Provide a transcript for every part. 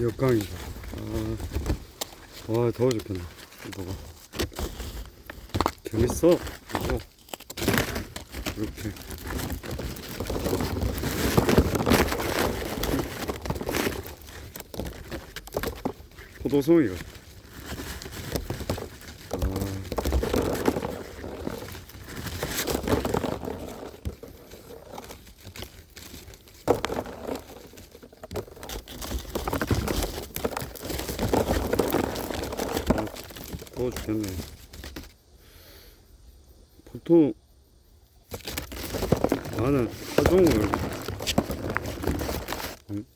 역광이다. 아, 와, 더워 죽겠네. 이거 봐. 재밌어. 이거. 이렇게. 포도송이가. 아. 더워 죽겠네. 보통 나는 파종을 음?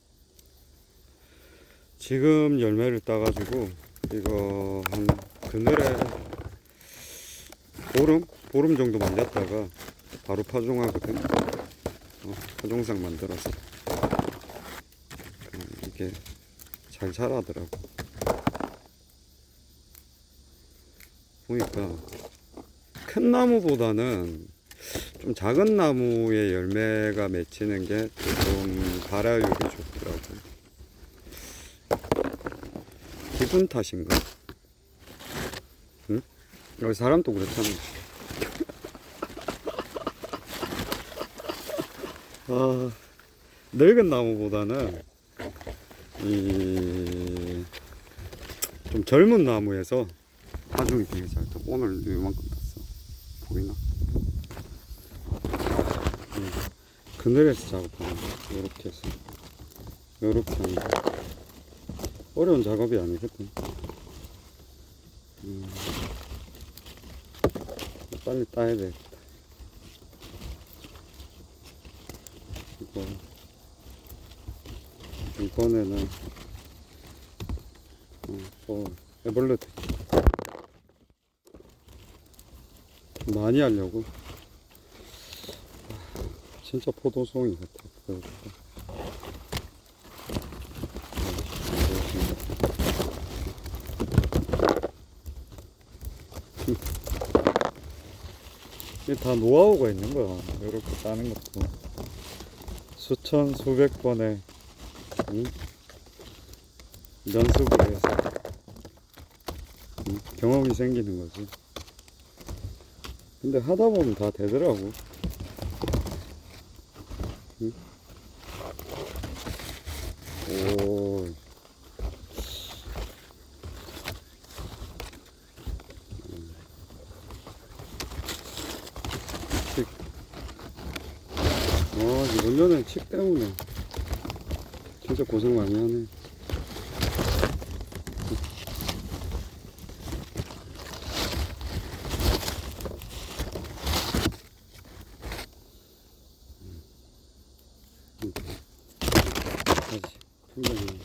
지금 열매를 따가지고 이거 한 그늘에 보름? 보름 정도 말렸다가 바로 파종하거든. 어, 파종상 만들어서 그럼 이게 잘 자라더라고. 보니까 큰 나무보다는 좀 작은 나무에 열매가 맺히는 게 조금 발화율이 좋더라고. 기분 탓인가? 응? 여기 사람도 그렇잖아. 아, 늙은 나무보다는 이 좀 젊은 나무에서 파종이 되게 잘 타. 오늘 이만큼 탔어. 보이나? 음, 그늘에서 작업하는 거. 요렇게 해서. 요렇게 하는 거. 어려운 작업이 아니거든. 음, 빨리 따야 돼. 이거. 이번에는, 어, 또, 에벌레 많이 하려고. 진짜 포도송이 같아 다 노하우가 있는 거야. 이렇게 따는 것도. 수천 수백 번의 응? 연습을 해서. 응? 경험이 생기는 거지 근데 하다 보면 다 되더라고. 응? 오. 음. 칙. 아, 이번 년에 칙 때문에 진짜 고생 많이 하네. 다시 한번에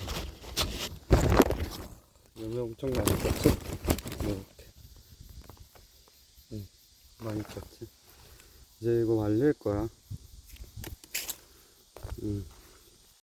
열매 엄청 많이 떴지? 이렇게 응, 많이 떴지? 이제 이거 말릴 거야 응.